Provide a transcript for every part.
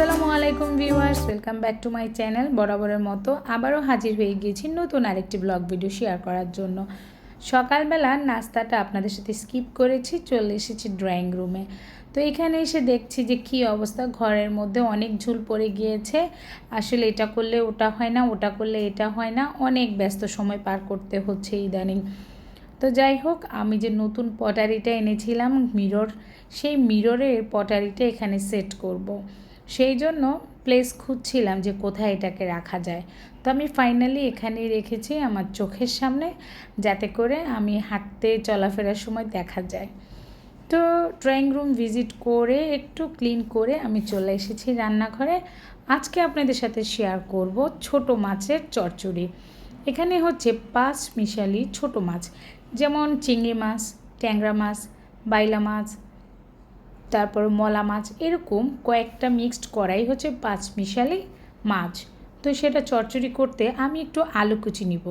আসসালামু আলাইকুম viewers, welcome back to my channel বরাবরের মতো। আবারও হাজির হয়ে গিয়েছি নতুন আরেকটি ব্লগ ভিডিও শেয়ার করার জন্য। সকালবেলা নাস্তাটা আপনাদের সাথে স্কিপ করেছি, চলে এসেছি ড্রয়িং রুমে। তো এখানে এসে দেখছি যে কি অবস্থা, ঘরের মধ্যে অনেক ঝুল পড়ে গিয়েছে। আসলে এটা করলে ওটা হয় না, ওটা করলে এটা হয় না, অনেক ব্যস্ত সময় পার করতে হচ্ছে ইদানিং। তো যাই হোক, আমি যে নতুন পটারিটা এনেছিলাম, মিরর, সেই মিররের পটারিটা এখানে সেট করব। সেই জন্য প্লেস খুঁজছিলাম যে কোথায় এটাকে রাখা যায়। তো আমি ফাইনালি এখানে রেখেছি আমার চোখের সামনে যাতে করে আমি হাঁটতে, চলাফেরার সময় দেখা যায়। তো ড্রয়িং রুম ভিজিট করে, একটু ক্লিন করে আমি চলে এসেছি রান্নাঘরে। আজকে আপনাদের সাথে শেয়ার করব ছোট মাছের চচ্চড়ি। এখানে হচ্ছে পাঁচ মিশালি ছোট মাছ, যেমন চিংড়ি মাছ, ট্যাংরা মাছ, বাইলা মাছ তারপর মলা মাছ, এরকম কয়েকটা মিক্সড করাই হচ্ছে পাঁচ মিশালি মাছ। তো সেটা চচ্চড়ি করতে আমি একটু আলু কুচি নিব।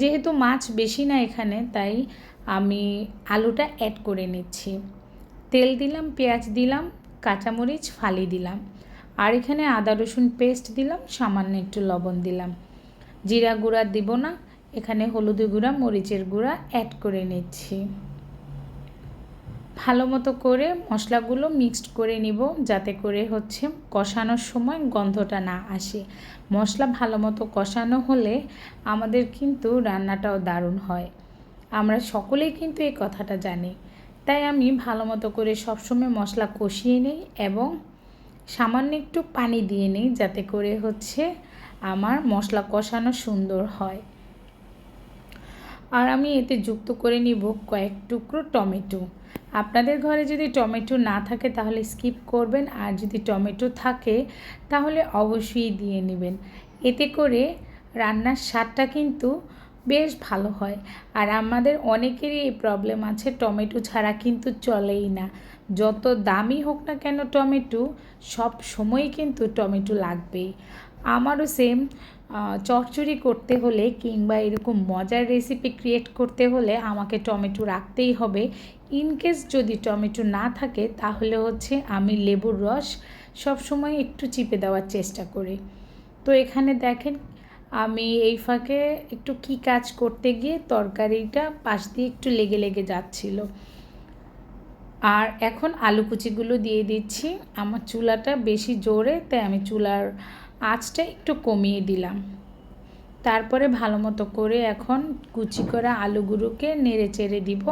যেহেতু মাছ বেশি না এখানে, তাই আমি আলুটা অ্যাড করে নিচ্ছি। তেল দিলাম, পেঁয়াজ দিলাম, কাঁচামরিচ, ফালি দিলাম। আর এখানে আদা, রসুন পেস্ট দিলাম, সামান্য একটু লবণ দিলাম। জিরা গুঁড়া দিব না, এখানে হলুদ গুঁড়া, মরিচের গুঁড়া অ্যাড করে নিচ্ছি। ভালো মতো করে মশলাগুলো মিক্সড করে নিব, যাতে করে হচ্ছে কষানোর সময় গন্ধটা না আসে। মশলা ভালো মতো কষানো হলে আমাদের কিন্তু রান্নাটাও দারুণ হয়। আমরা সকলেই কিন্তু এই কথাটা জানি। তাই আমি ভালো মতো করে সবসময় মশলা কষিয়ে নিই এবং সামান্য একটু পানি দিয়ে নিই, যাতে করে হচ্ছে আমার মশলা কষানো সুন্দর হয়। আর আমি এতে যুক্ত করে নিব কয়েক টুকরো টমেটো। আপনাদের ঘরে যদি টমেটো না থাকে তাহলে স্কিপ করবেন, আর যদি টমেটো থাকে তাহলে অবশ্যই দিয়ে নেবেন। এতে করে রান্নার স্বাদটা কিন্তু বেশ ভালো হয়। আর আমাদের অনেকেরই এই প্রবলেম আছে, টমেটো ছাড়া কিন্তু চলেই না। যত দামি হোক না কেন টমেটো, সব সময় কিন্তু টমেটো লাগবেই। আমারও সেম চচ্চড়ি করতে হলে কিংবা এরকম মজার রেসিপি ক্রিয়েট করতে হলে আমাকে টমেটো রাখতেই হবে। ইনকেস যদি টমেটো না থাকে, তাহলে হচ্ছে আমি লেবুর রস সবসময় একটু চিপে দেওয়ার চেষ্টা করি। তো এখানে দেখেন, আমি এই ফাঁকে একটু কি কাজ করতে গিয়ে তরকারিটা পাশ দিয়ে একটু লেগে লেগে যাচ্ছিল। আর এখন আলু কুচিগুলো দিয়ে দিচ্ছি। আমার চুলাটা বেশি জোরে, তাই আমি চুলার আঁচটা একটু কমিয়ে দিলাম। তারপরে ভালো মতো করে এখন কুচি করা আলুগুলোকে নেড়ে চেড়ে দিব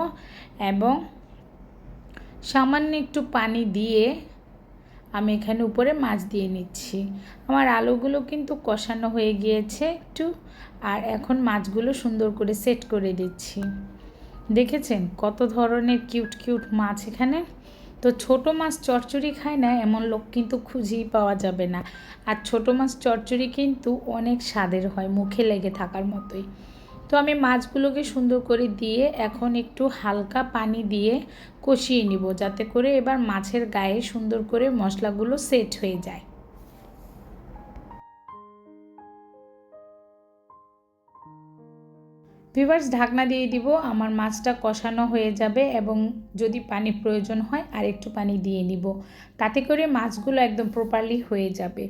এবং সামান্য একটু পানি দিয়ে আমি এখানে উপরে মাছ দিয়ে নিচ্ছি। আমার আলুগুলো কিন্তু কষানো হয়ে গিয়েছে একটু আর এখন মাছগুলো সুন্দর করে সেট করে দিচ্ছি। দেখেছেন কত ধরনের কিউট কিউট মাছ এখানে? তো ছোট মাছ চচ্চড়ি খায় না, এমন লোক কিন্তু খুঁজেই পাওয়া যাবে না। আর ছোট মাছ চচ্চড়ি কিন্তু অনেক স্বাদের হয়, মুখে লেগে থাকার মতোই। তো আমি মাছগুলোকে সুন্দর করে দিয়ে এখন একটু হালকা পানি দিয়ে কষিয়ে নিব, যাতে করে এবার মাছের গায়ে সুন্দর করে মশলাগুলো সেট হয়ে যায়। ভিভার্স ঢাকনা দিয়ে দিব। আমার মাছটা কষানো হয়ে যাবে এবং যদি পানি প্রয়োজন হয় আর একটু পানি দিয়ে নিব তাতে করে মাছগুলো একদম প্রপারলি হয়ে যাবে।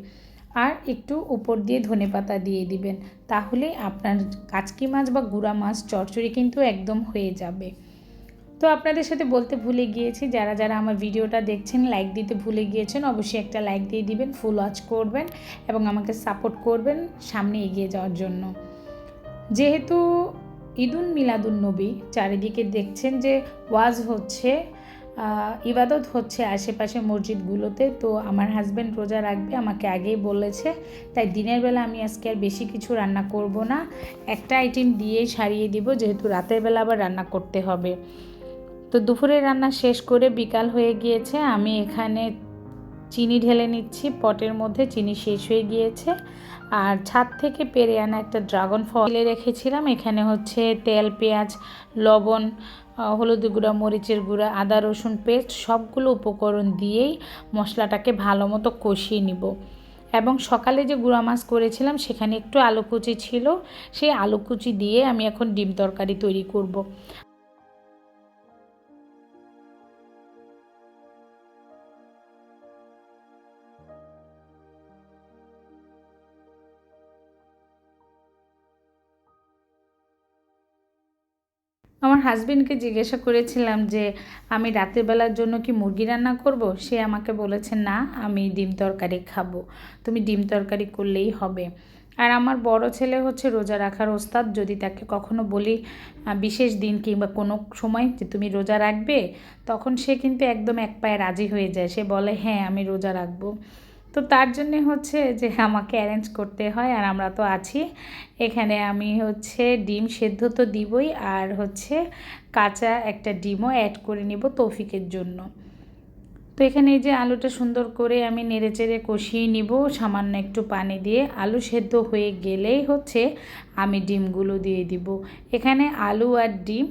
আর একটু উপর দিয়ে ধনে পাতা দিয়ে দিবেন। তাহলে আপনার কাচকি মাছ বা গুঁড়া মাছ চচ্চড়ি কিন্তু একদম হয়ে যাবে। তো আপনাদের সাথে বলতে ভুলে গিয়েছি, যারা যারা আমার ভিডিওটা দেখছেন লাইক দিতে ভুলে গিয়েছেন, অবশ্যই একটা লাইক দিয়ে দিবেন ফুল ওয়াচ করবেন এবং আমাকে সাপোর্ট করবেন সামনে এগিয়ে যাওয়ার জন্য। যেহেতু ঈদুল মিলাদুল নবী চারিদিকে দেখছেন যে ওয়াজ হচ্ছে ইবাদত হচ্ছে আশেপাশে মসজিদগুলোতে। তো আমার হাজব্যান্ড রোজা রাখবে, আমাকে আগেই বলেছে। তাই দিনের বেলা আমি আজকে আর বেশি কিছু রান্না করব না। একটা আইটেম দিয়েই সারিয়ে দিব, যেহেতু রাতের বেলা আবার রান্না করতে হবে। তো দুপুরে রান্না শেষ করে বিকাল হয়ে গিয়েছে। আমি এখানে চিনি ঢেলে নিচ্ছি, পটের মধ্যে চিনি শেষ হয়ে গিয়েছে। আর ছাদ থেকে পেরে আনা একটা ড্রাগন ফলে রেখেছিলাম। এখানে হচ্ছে তেল, পেঁয়াজ, লবণ হলুদ গুঁড়া, মরিচের গুঁড়া, আদা, রসুন পেস্ট সবগুলো উপকরণ দিয়েই মশলাটাকে ভালো মতো কষিয়ে নিব। এবং সকালে যে গুঁড়া মাছ করেছিলাম, সেখানে একটু আলু কুচি ছিল। সেই আলু কুচি দিয়ে আমি এখন ডিম তরকারি তৈরি করব। আমার হাজবেন্ডকে জিজ্ঞাসা করেছিলাম যে, আমি রাতের বেলার জন্য কি মুরগি রান্না করব? সে আমাকে বলেছে, না, আমি ডিম তরকারি খাব। তুমি ডিম তরকারি করলেই হবে। আর আমার বড় ছেলে হচ্ছে রোজা রাখার ওস্তাদ, যদি তাকে কখনো বলি বিশেষ দিন কিংবা কোনো সময় যে তুমি রোজা রাখবে, তখন সে কিন্তু একদম এক পায়ে রাজি হয়ে যায়। সে বলে হ্যাঁ আমি রোজা রাখব। তো তার জন্যে হচ্ছে যে আমাকে অ্যারেঞ্জ করতে হয় আর আমরা তো আছি। এখানে আমি হচ্ছে ডিম সেদ্ধ তো দিবই আর হচ্ছে কাঁচা একটা ডিমও অ্যাড করে নিব তৌফিকের জন্য। তো এখানে এই যে আলুটা সুন্দর করে আমি নেড়ে চেড়ে কষিয়ে নিব সামান্য একটু পানি দিয়ে। আলু সেদ্ধ হয়ে গেলেই হচ্ছে আমি ডিমগুলো দিয়ে দিব। এখানে আলু আর ডিম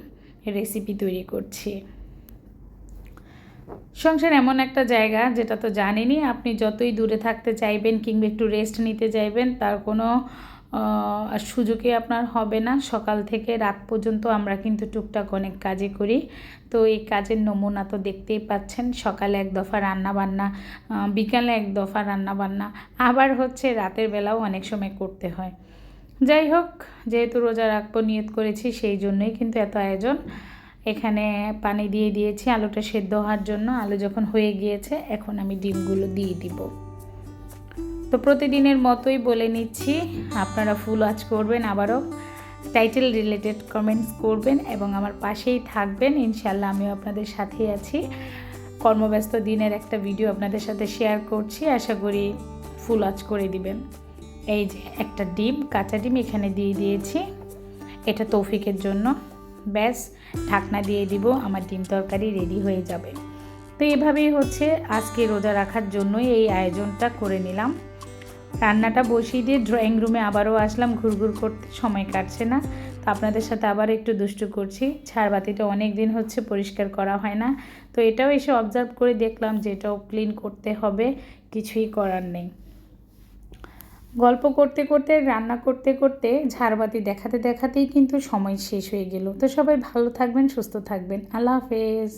রেসিপি তৈরি করছি। সংসার এমন একটা জায়গা, যেটা তো জানেনই, আপনি যতই দূরে থাকতে চাইবেন কিংবা একটু রেস্ট নিতে চাইবেন, তার কোনো সুযোগে আপনার হবে না। সকাল থেকে রাত পর্যন্ত আমরা কিন্তু টুকটাক অনেক কাজে করি। তো এই কাজের নমুনা তো দেখতেই পাচ্ছেন, সকালে এক দফা রান্না বান্না বিকালে এক দফা রান্না বান্না, আবার হচ্ছে রাতের বেলাও অনেক সময় করতে হয়। যাই হোক, যেহেতু রোজা রাখব, নিয়ত করেছি, সেই জন্যই কিন্তু এত আয়োজন। এখানে পানি দিয়ে দিয়েছি আলুটা সেদ্ধ হওয়ার জন্য। আলু যখন হয়ে গিয়েছে, এখন আমি ডিমগুলো দিয়ে দিব। তো প্রতিদিনের মতোই বলে নিচ্ছি, আপনারা ফুল ওয়াচ করবেন, আবারও টাইটেল রিলেটেড কমেন্টস করবেন এবং আমার পাশেই থাকবেন। ইনশাল্লাহ আমিও আপনাদের সাথেই আছি। কর্মব্যস্ত দিনের একটা ভিডিও আপনাদের সাথে শেয়ার করছি। আশা করি ফুল ওয়াচ করে দিবেন। এই যে একটা ডিম, কাঁচা ডিম এখানে দিয়ে দিয়েছি। এটা তৌফিকের জন্য। ব্যাস, ঢাকনা দিয়ে দিব, আমার ডিম তরকারি রেডি হয়ে যাবে। তো এভাবেই হচ্ছে আজকে রোজা রাখার জন্যই এই আয়োজনটা করে নিলাম। রান্নাটা বসিয়ে দিয়ে ড্রয়িং রুমে আবারও আসলাম, ঘুরঘুর করতে সময় কাটছে না। তো আপনাদের সাথে আবার একটু দুষ্টু করছি ছাড়বাতিটা অনেক দিন হচ্ছে পরিষ্কার করা হয় না। তো এটাও এসে অবজার্ভ করে দেখলাম যে এটাও ক্লিন করতে হবে, কিছুই করার নেই। গল্প করতে করতে, রান্না করতে করতে, ঝাড়বাতি দেখাতে দেখাতেই কিন্তু সময় শেষ হয়ে গেল। তো সবাই ভালো থাকবেন, সুস্থ থাকবেন। আল্লাহ হাফেজ।